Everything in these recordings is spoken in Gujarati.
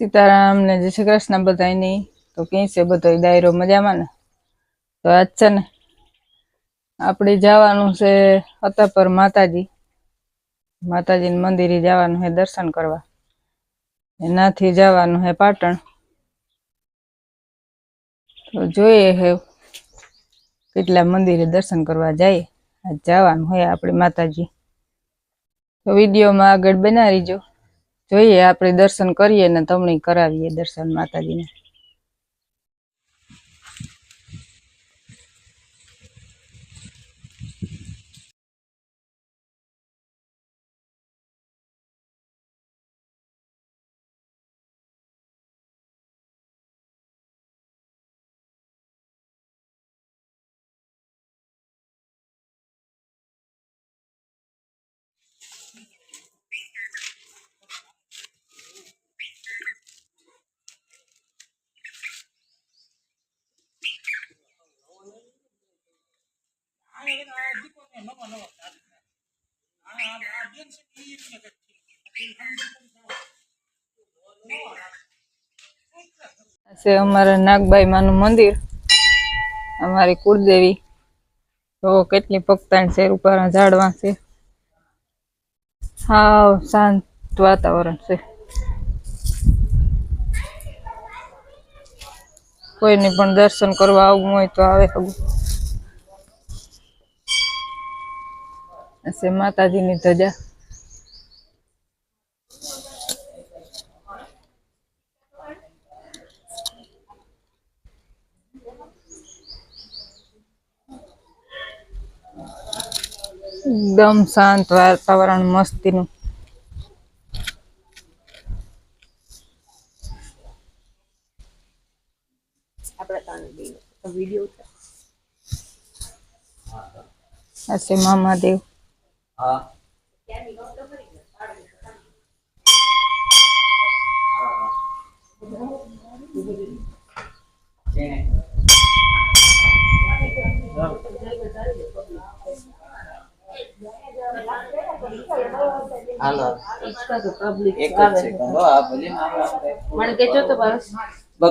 સીતારામ ને જય શ્રી કૃષ્ણ બધા નહીં તો કઈ છે બધો દાયરો મજામાં ને? તો આજ છે ને આપણે જવાનું છે અતાપર માતાજી. માતાજીના મંદિરે જવાનું છે દર્શન કરવા. એનાથી જવાનું છે પાટણ. તો જોઈએ હે કેટલા મંદિરે દર્શન કરવા જઈએ આજ જવાનું હોય આપણે માતાજી. તો વિડીયોમાં આગળ બનાવી રહીજો જોઈએ આપણે દર્શન કરીએ ને તમને કરાવીએ દર્શન માતાજીને. છે અમારા નાગબાઈ માનું મંદિર. અમારી કુળદેવી. તો કેટલી પગતાણ છે ઉપર ઝાડવા છે. હાવ શાંત વાતાવરણ છે. કોઈને પણ દર્શન કરવા આવવું હોય તો આવે હગું. માતાજીની ધજા. એકદમ શાંત વાતાવરણ મસ્તીનું. આ છે મામાદેવ. હા એક જ સેકન્ડ હો આ ભલે ને આપણે મને કેજો તો બસ બસ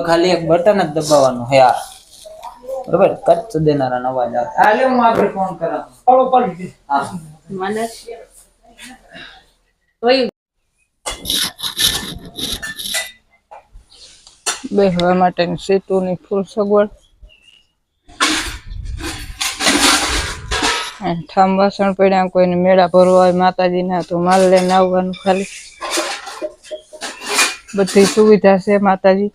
ખાલી એક બટન જ દબાવવાનું હે આ. બરોબર? કચ્છ દેનારા નવા આવે. હાલે હું આપણે ફોન કરા હા. મને કોઈ બેસવા માટેની સીટોની ફૂલ સગવડ. ઠામ વાસણ પડ્યા, કોઈને મેળા ભરવા હોય, માતાજીના તો માલ લઈને આવવાનું ખાલી. બધી સુવિધા છે માતાજી.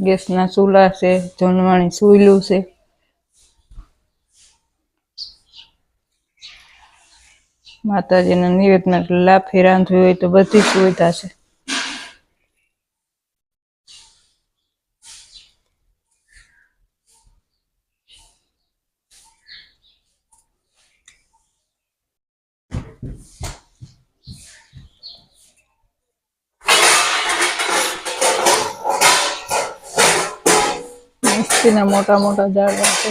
ગેસના ચૂલા છે, જમવાની સુઈલું છે. માતાજીના નિવેદન લાફી રાંધવી હોય તો બધી સુવિધા છે. મોટા મોટા ઝાડવા છે